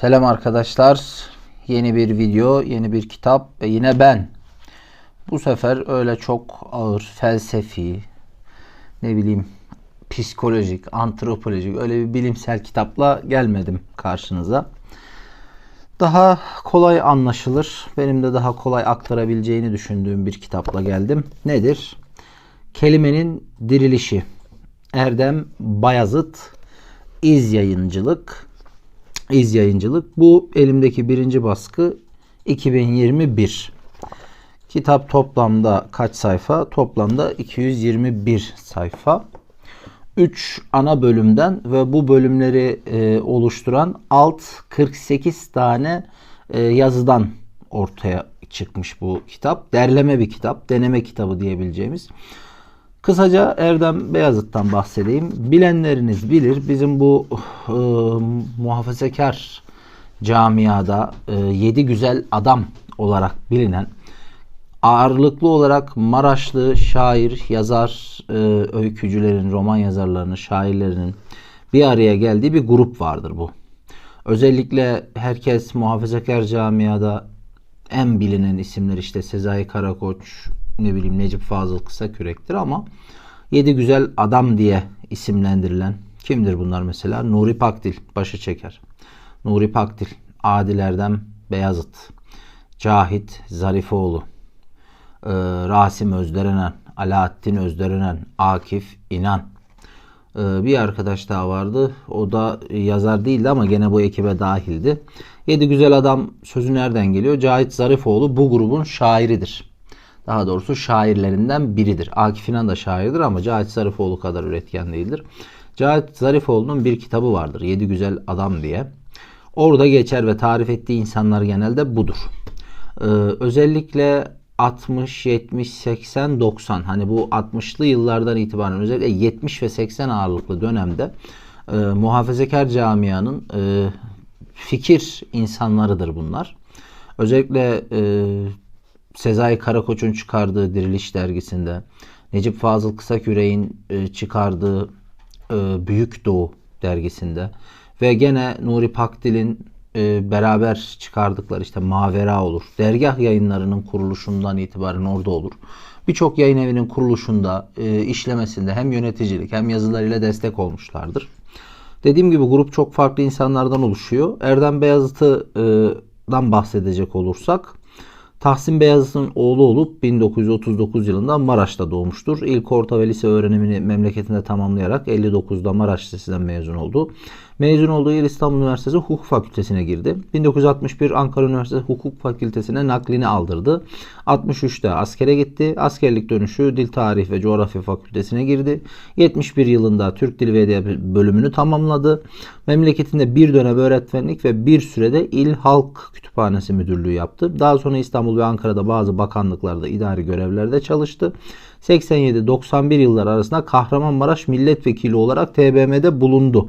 Selam arkadaşlar. Yeni bir video, yeni bir kitap ve yine ben. Bu sefer öyle çok ağır, felsefi, ne bileyim psikolojik, antropolojik öyle bir bilimsel kitapla gelmedim karşınıza. Daha kolay anlaşılır, benim de daha kolay aktarabileceğini düşündüğüm bir kitapla geldim. Nedir? Kelimenin dirilişi. Erdem Bayazıt, İz Yayıncılık, İz Yayıncılık. Bu elimdeki birinci baskı 2021. Kitap toplamda kaç sayfa? Toplamda 221 sayfa. 3 ana bölümden ve bu bölümleri e, oluşturan alt 48 tane e, yazıdan ortaya çıkmış bu kitap. Derleme bir kitap, deneme kitabı diyebileceğimiz. Kısaca Erdem Beyazıt'tan bahsedeyim. Bilenleriniz bilir bizim bu e, muhafazakar camiada e, yedi güzel adam olarak bilinen ağırlıklı olarak Maraşlı şair, yazar, e, öykücülerin, roman yazarlarının, şairlerinin bir araya geldiği bir grup vardır bu. Özellikle herkes muhafazakar camiada en bilinen isimler işte Sezai Karakoç, ne bileyim Necip Fazıl Kısakürek'tir ama Yedi Güzel Adam diye isimlendirilen kimdir bunlar mesela? Nuri Pakdil başı çeker. Nuri Pakdil, Adilerden Beyazıt, Cahit Zarifoğlu, e, Rasim Özderenen, Alaaddin Özderenen, Akif İnan. E, bir arkadaş daha vardı. O da yazar değildi ama gene bu ekibe dahildi. Yedi Güzel Adam sözü nereden geliyor? Cahit Zarifoğlu bu grubun şairidir. Daha doğrusu şairlerinden biridir. Akif İnan da şairdir ama Cahit Zarifoğlu kadar üretken değildir. Cahit Zarifoğlu'nun bir kitabı vardır. Yedi Güzel Adam diye. Orada geçer ve tarif ettiği insanlar genelde budur. Ee, özellikle 60, 70, 80, 90 hani bu 60'lı yıllardan itibaren özellikle 70 ve 80 ağırlıklı dönemde e, muhafazakar camianın e, fikir insanlarıdır bunlar. Özellikle e, Sezai Karakoç'un çıkardığı Diriliş dergisinde, Necip Fazıl Kısaküre'nin e, çıkardığı e, Büyük Doğu dergisinde ve gene Nuri Pakdil'in e, beraber çıkardıkları işte Mavera olur. Dergah yayınlarının kuruluşundan itibaren orada olur. Birçok yayın evinin kuruluşunda, işlemesinde hem yöneticilik hem yazılarıyla destek olmuşlardır. Dediğim gibi grup çok farklı insanlardan oluşuyor. Erdem Beyazıt'dan bahsedecek olursak Tahsin Beyazıt'ın oğlu olup 1939 yılında Maraş'ta doğmuştur. İlk orta ve lise öğrenimini memleketinde tamamlayarak 59'da Maraş Lisesi'nden mezun oldu. Mezun olduğu yıl İstanbul Üniversitesi Hukuk Fakültesine girdi. 1961 Ankara Üniversitesi Hukuk Fakültesine naklini aldırdı. 63'te askere gitti. Askerlik dönüşü Dil Tarih ve Coğrafya Fakültesine girdi. 71 yılında Türk Dili ve Edebiyatı bölümünü tamamladı. Memleketinde bir dönem öğretmenlik ve bir sürede İl Halk Kütüphanesi Müdürlüğü yaptı. Daha sonra İstanbul ve Ankara'da bazı bakanlıklarda idari görevlerde çalıştı. 87-91 yıllar arasında Kahramanmaraş milletvekili olarak TBMM'de bulundu.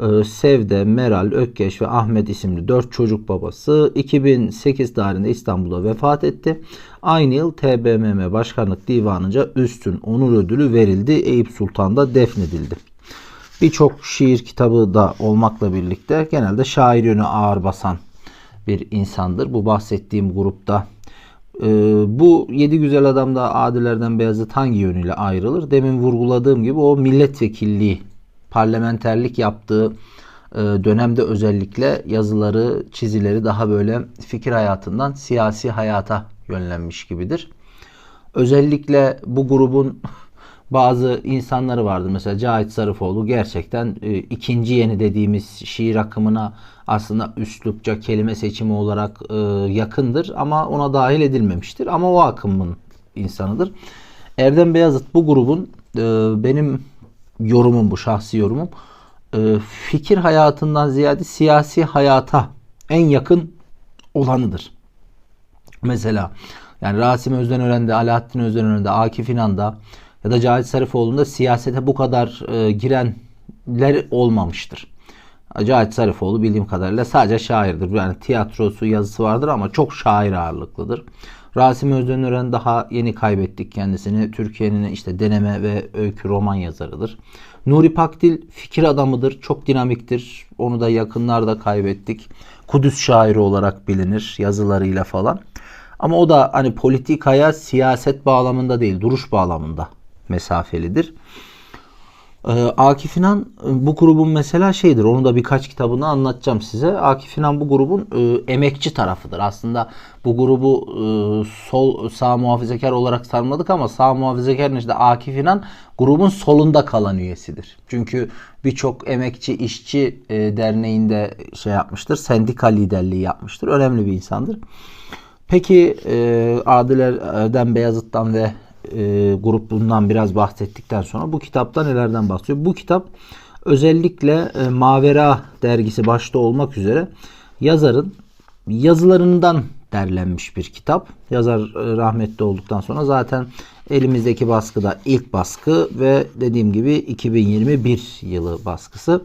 Ee, Sevde, Meral, Ökkeş ve Ahmet isimli 4 çocuk babası 2008 tarihinde İstanbul'da vefat etti. Aynı yıl TBMM Başkanlık Divanı'nca üstün onur ödülü verildi. Eyüp Sultan'da defnedildi. Birçok şiir kitabı da olmakla birlikte genelde şair yönü ağır basan bir insandır. Bu bahsettiğim grupta ee, bu yedi güzel adamda adilerden Beyazıt hangi yönüyle ayrılır? Demin vurguladığım gibi o milletvekilliği parlamenterlik yaptığı e, dönemde özellikle yazıları, çizileri daha böyle fikir hayatından siyasi hayata yönlenmiş gibidir. Özellikle bu grubun bazı insanları vardı. Mesela Cahit Sarıfoğlu gerçekten e, ikinci yeni dediğimiz şiir akımına aslında üslupça kelime seçimi olarak e, yakındır ama ona dahil edilmemiştir. Ama o akımın insanıdır. Erdem Beyazıt bu grubun e, benim yorumum bu şahsi yorumum. E, fikir hayatından ziyade siyasi hayata en yakın olanıdır. Mesela yani Rasim Özdenören'de, Alaaddin Özdenören'de, Akif İnan'da ya da Cahit Sarıfoğlu'nda siyasete bu kadar e, girenler olmamıştır. Cahit Sarıfoğlu bildiğim kadarıyla sadece şairdir. Yani tiyatrosu, yazısı vardır ama çok şair ağırlıklıdır. Rasim Özdenören daha yeni kaybettik kendisini. Türkiye'nin işte deneme ve öykü roman yazarıdır. Nuri Pakdil fikir adamıdır. Çok dinamiktir. Onu da yakınlarda kaybettik. Kudüs şairi olarak bilinir yazılarıyla falan. Ama o da hani politikaya siyaset bağlamında değil, duruş bağlamında mesafelidir. Ee, Akif İnan e, bu grubun mesela şeydir. Onu da birkaç kitabını anlatacağım size. Akif İnan bu grubun e, emekçi tarafıdır. Aslında bu grubu e, sol sağ muhafazakar olarak sarmadık ama sağ muhafazakarın işte Akif İnan grubun solunda kalan üyesidir. Çünkü birçok emekçi işçi e, derneğinde şey yapmıştır. Sendika liderliği yapmıştır. Önemli bir insandır. Peki e, Adil Erdem Beyazıt'tan ve e, grubundan biraz bahsettikten sonra bu kitapta nelerden bahsediyor? Bu kitap özellikle e, Mavera dergisi başta olmak üzere yazarın yazılarından derlenmiş bir kitap. Yazar e, rahmetli olduktan sonra zaten elimizdeki baskıda ilk baskı ve dediğim gibi 2021 yılı baskısı.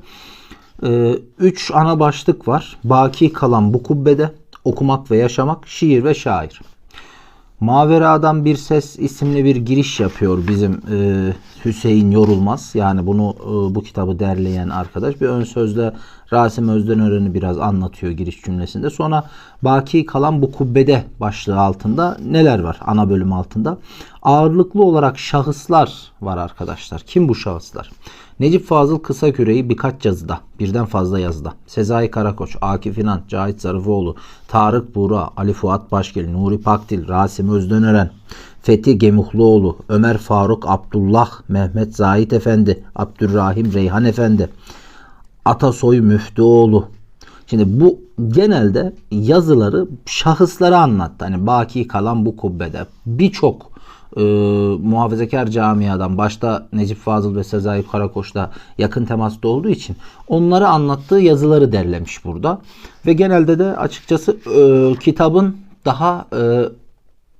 E, üç ana başlık var. Baki kalan bu kubbede, okumak ve yaşamak, şiir ve şair. Mavera'dan bir ses isimli bir giriş yapıyor bizim e, Hüseyin Yorulmaz. Yani bunu e, bu kitabı derleyen arkadaş bir ön sözle Rasim Özdenören'i biraz anlatıyor giriş cümlesinde. Sonra baki kalan bu kubbede başlığı altında neler var ana bölüm altında? Ağırlıklı olarak şahıslar var arkadaşlar. Kim bu şahıslar? Necip Fazıl Kısaküre'yi birkaç yazıda, birden fazla yazıda. Sezai Karakoç, Akif İnan, Cahit Zarıfoğlu, Tarık Buğra, Ali Fuat Başgel, Nuri Pakdil, Rasim Özdenören, Fethi Gemuhluoğlu, Ömer Faruk Abdullah, Mehmet Zahit Efendi, Abdurrahim Reyhan Efendi, Atasoy Müftüoğlu. Şimdi bu genelde yazıları şahıslara anlattı. Hani baki kalan bu kubbede birçok e, muhafazakar camiadan başta Necip Fazıl ve Sezai Karakoç'la yakın temasta olduğu için onları anlattığı yazıları derlemiş burada. Ve genelde de açıkçası e, kitabın daha e,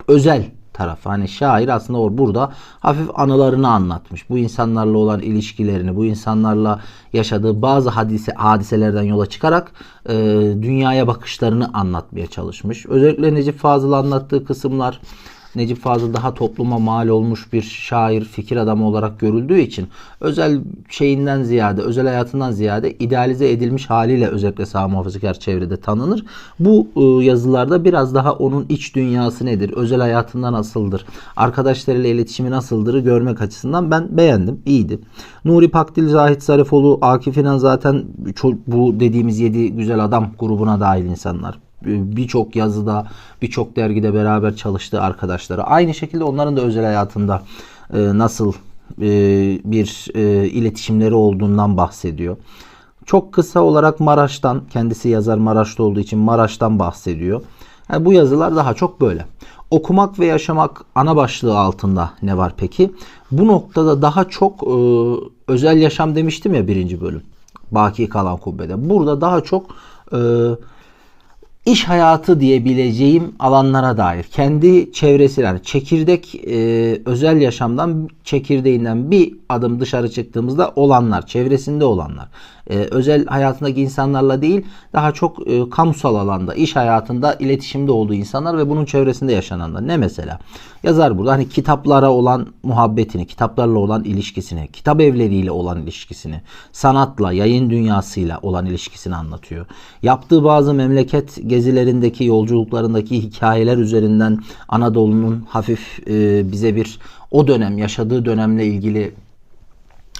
özel tarafı. Hani şair aslında or burada hafif anılarını anlatmış. Bu insanlarla olan ilişkilerini, bu insanlarla yaşadığı bazı hadise hadiselerden yola çıkarak e, dünyaya bakışlarını anlatmaya çalışmış. Özellikle Necip Fazıl anlattığı kısımlar Necip Fazıl daha topluma mal olmuş bir şair, fikir adamı olarak görüldüğü için özel şeyinden ziyade, özel hayatından ziyade idealize edilmiş haliyle özellikle sağ muhafazakar çevrede tanınır. Bu e, yazılarda biraz daha onun iç dünyası nedir, özel hayatında nasıldır, arkadaşlarıyla iletişimi nasıldır görmek açısından ben beğendim, iyiydi. Nuri Pakdil, Zahit Zarifoğlu, Akif İnan zaten bu dediğimiz yedi güzel adam grubuna dahil insanlar birçok yazıda, birçok dergide beraber çalıştığı arkadaşları. Aynı şekilde onların da özel hayatında e, nasıl e, bir e, iletişimleri olduğundan bahsediyor. Çok kısa olarak Maraş'tan, kendisi yazar Maraş'ta olduğu için Maraş'tan bahsediyor. Yani bu yazılar daha çok böyle. Okumak ve yaşamak ana başlığı altında ne var peki? Bu noktada daha çok e, özel yaşam demiştim ya birinci bölüm. Baki kalan kubbede. Burada daha çok e, iş hayatı diyebileceğim alanlara dair. Kendi çevresi yani çekirdek e, özel yaşamdan çekirdeğinden bir adım dışarı çıktığımızda olanlar çevresinde olanlar e, özel hayatındaki insanlarla değil daha çok e, kamusal alanda iş hayatında iletişimde olduğu insanlar ve bunun çevresinde yaşananlar. Ne mesela? Yazar burada hani kitaplara olan muhabbetini kitaplarla olan ilişkisini kitap evleriyle olan ilişkisini sanatla yayın dünyasıyla olan ilişkisini anlatıyor. Yaptığı bazı memleket gezilerindeki yolculuklarındaki hikayeler üzerinden Anadolu'nun hafif e, bize bir o dönem yaşadığı dönemle ilgili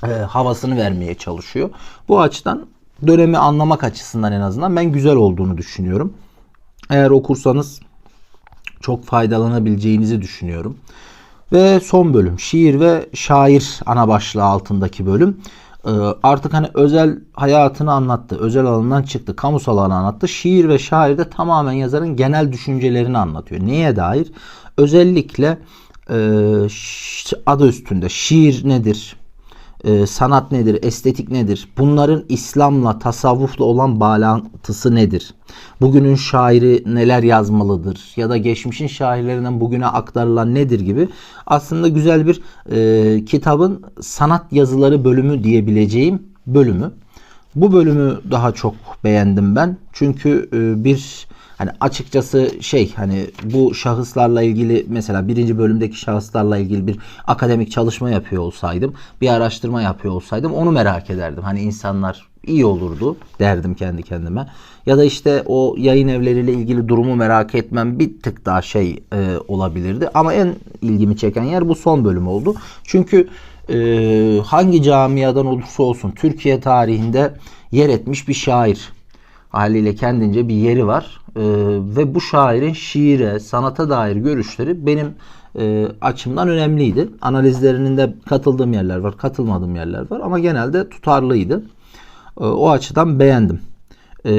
e, havasını vermeye çalışıyor. Bu açıdan dönemi anlamak açısından en azından ben güzel olduğunu düşünüyorum. Eğer okursanız çok faydalanabileceğinizi düşünüyorum. Ve son bölüm şiir ve şair ana başlığı altındaki bölüm. Ee, artık hani özel hayatını anlattı. Özel alanından çıktı. Kamusal alanı anlattı. Şiir ve şair de tamamen yazarın genel düşüncelerini anlatıyor. Neye dair? Özellikle e, adı üstünde şiir nedir? E, sanat nedir, estetik nedir? Bunların İslam'la, tasavvufla olan bağlantısı nedir? Bugünün şairi neler yazmalıdır? Ya da geçmişin şairlerinden bugüne aktarılan nedir gibi aslında güzel bir e, kitabın sanat yazıları bölümü diyebileceğim bölümü. Bu bölümü daha çok beğendim ben. Çünkü e, bir Hani açıkçası şey hani bu şahıslarla ilgili mesela birinci bölümdeki şahıslarla ilgili bir akademik çalışma yapıyor olsaydım, bir araştırma yapıyor olsaydım onu merak ederdim. Hani insanlar iyi olurdu derdim kendi kendime. Ya da işte o yayın evleriyle ilgili durumu merak etmem bir tık daha şey e, olabilirdi. Ama en ilgimi çeken yer bu son bölüm oldu. Çünkü e, hangi camiadan olursa olsun Türkiye tarihinde yer etmiş bir şair. Haliyle kendince bir yeri var. E, ve bu şairin şiire, sanata dair görüşleri benim e, açımdan önemliydi. Analizlerinin de katıldığım yerler var, katılmadığım yerler var ama genelde tutarlıydı. E, o açıdan beğendim. E,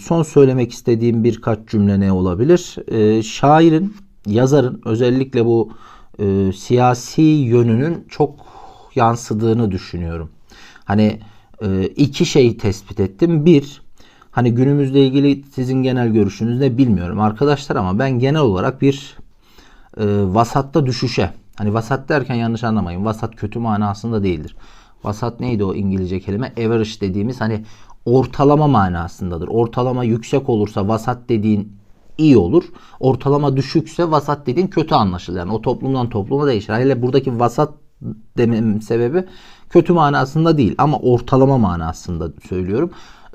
son söylemek istediğim birkaç cümle ne olabilir? E, şairin, yazarın özellikle bu e, siyasi yönünün çok yansıdığını düşünüyorum. Hani e, iki şey tespit ettim. Bir, hani günümüzle ilgili sizin genel görüşünüz ne bilmiyorum arkadaşlar ama ben genel olarak bir e, vasatta düşüşe, hani vasat derken yanlış anlamayın, vasat kötü manasında değildir. Vasat neydi o İngilizce kelime? Average dediğimiz hani ortalama manasındadır. Ortalama yüksek olursa vasat dediğin iyi olur. Ortalama düşükse vasat dediğin kötü anlaşılır. Yani o toplumdan topluma değişir. Hele buradaki vasat dememin sebebi kötü manasında değil ama ortalama manasında söylüyorum.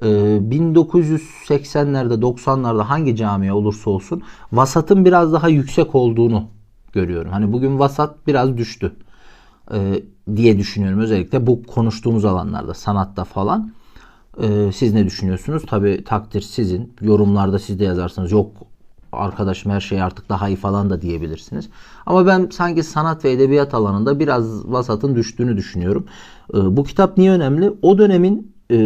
1980'lerde 90'larda hangi camiye olursa olsun vasatın biraz daha yüksek olduğunu görüyorum. Hani bugün vasat biraz düştü e, diye düşünüyorum. Özellikle bu konuştuğumuz alanlarda sanatta falan. E, siz ne düşünüyorsunuz? Tabi takdir sizin. Yorumlarda siz de yazarsınız. Yok arkadaşım her şey artık daha iyi falan da diyebilirsiniz. Ama ben sanki sanat ve edebiyat alanında biraz vasatın düştüğünü düşünüyorum. E, bu kitap niye önemli? O dönemin e,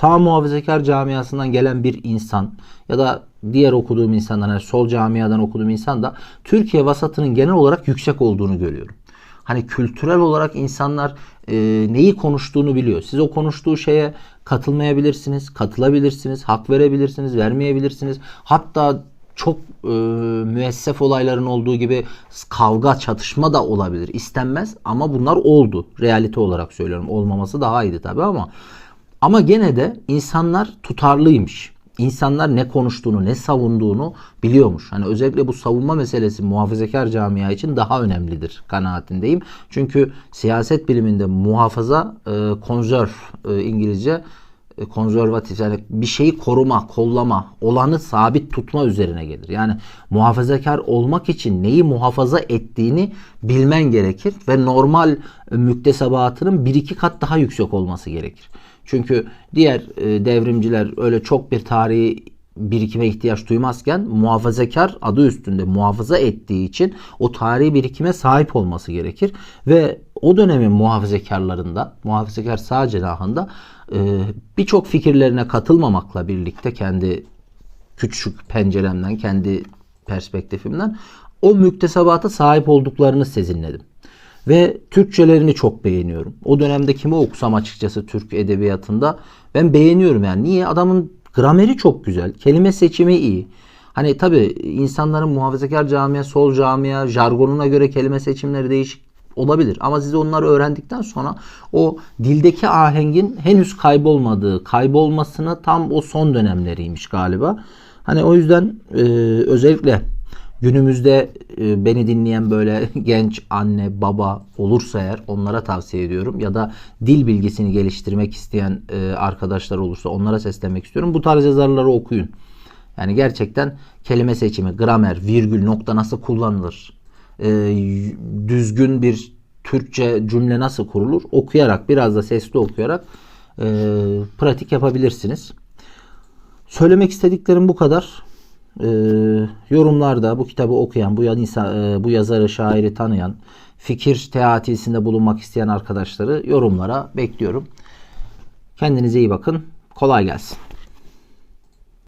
sağ muhafazakar camiasından gelen bir insan ya da diğer okuduğum insanlar, yani sol camiadan okuduğum insan da Türkiye vasatının genel olarak yüksek olduğunu görüyorum. Hani kültürel olarak insanlar e, neyi konuştuğunu biliyor. Siz o konuştuğu şeye katılmayabilirsiniz, katılabilirsiniz, hak verebilirsiniz, vermeyebilirsiniz. Hatta çok e, müessef olayların olduğu gibi kavga, çatışma da olabilir. İstenmez ama bunlar oldu. Realite olarak söylüyorum. Olmaması daha iyiydi tabii ama ama gene de insanlar tutarlıymış. İnsanlar ne konuştuğunu, ne savunduğunu biliyormuş. Hani özellikle bu savunma meselesi muhafazakar camia için daha önemlidir kanaatindeyim. Çünkü siyaset biliminde muhafaza e, konserv e, İngilizce e, konservatif yani bir şeyi koruma, kollama, olanı sabit tutma üzerine gelir. Yani muhafazakar olmak için neyi muhafaza ettiğini bilmen gerekir ve normal müktesebatının bir iki kat daha yüksek olması gerekir. Çünkü diğer e, devrimciler öyle çok bir tarihi birikime ihtiyaç duymazken muhafazakar adı üstünde muhafaza ettiği için o tarihi birikime sahip olması gerekir. Ve o dönemin muhafazakarlarında, muhafazakar sağ cenahında e, birçok fikirlerine katılmamakla birlikte kendi küçük penceremden, kendi perspektifimden o müktesebata sahip olduklarını sezinledim. Ve Türkçelerini çok beğeniyorum. O dönemde kimi okusam açıkçası Türk edebiyatında ben beğeniyorum yani. Niye? Adamın grameri çok güzel. Kelime seçimi iyi. Hani tabi insanların muhafazakar camia, sol camia, jargonuna göre kelime seçimleri değişik olabilir. Ama siz onları öğrendikten sonra o dildeki ahengin henüz kaybolmadığı, kaybolmasını tam o son dönemleriymiş galiba. Hani o yüzden e, özellikle Günümüzde e, beni dinleyen böyle genç anne baba olursa eğer onlara tavsiye ediyorum ya da dil bilgisini geliştirmek isteyen e, arkadaşlar olursa onlara seslenmek istiyorum. Bu tarz yazarları okuyun. Yani gerçekten kelime seçimi, gramer, virgül, nokta nasıl kullanılır? E, düzgün bir Türkçe cümle nasıl kurulur? Okuyarak, biraz da sesli okuyarak pratik yapabilirsiniz. Söylemek istediklerim bu kadar e, yorumlarda bu kitabı okuyan, bu, insan, e, bu yazarı, şairi tanıyan, fikir teatisinde bulunmak isteyen arkadaşları yorumlara bekliyorum. Kendinize iyi bakın. Kolay gelsin.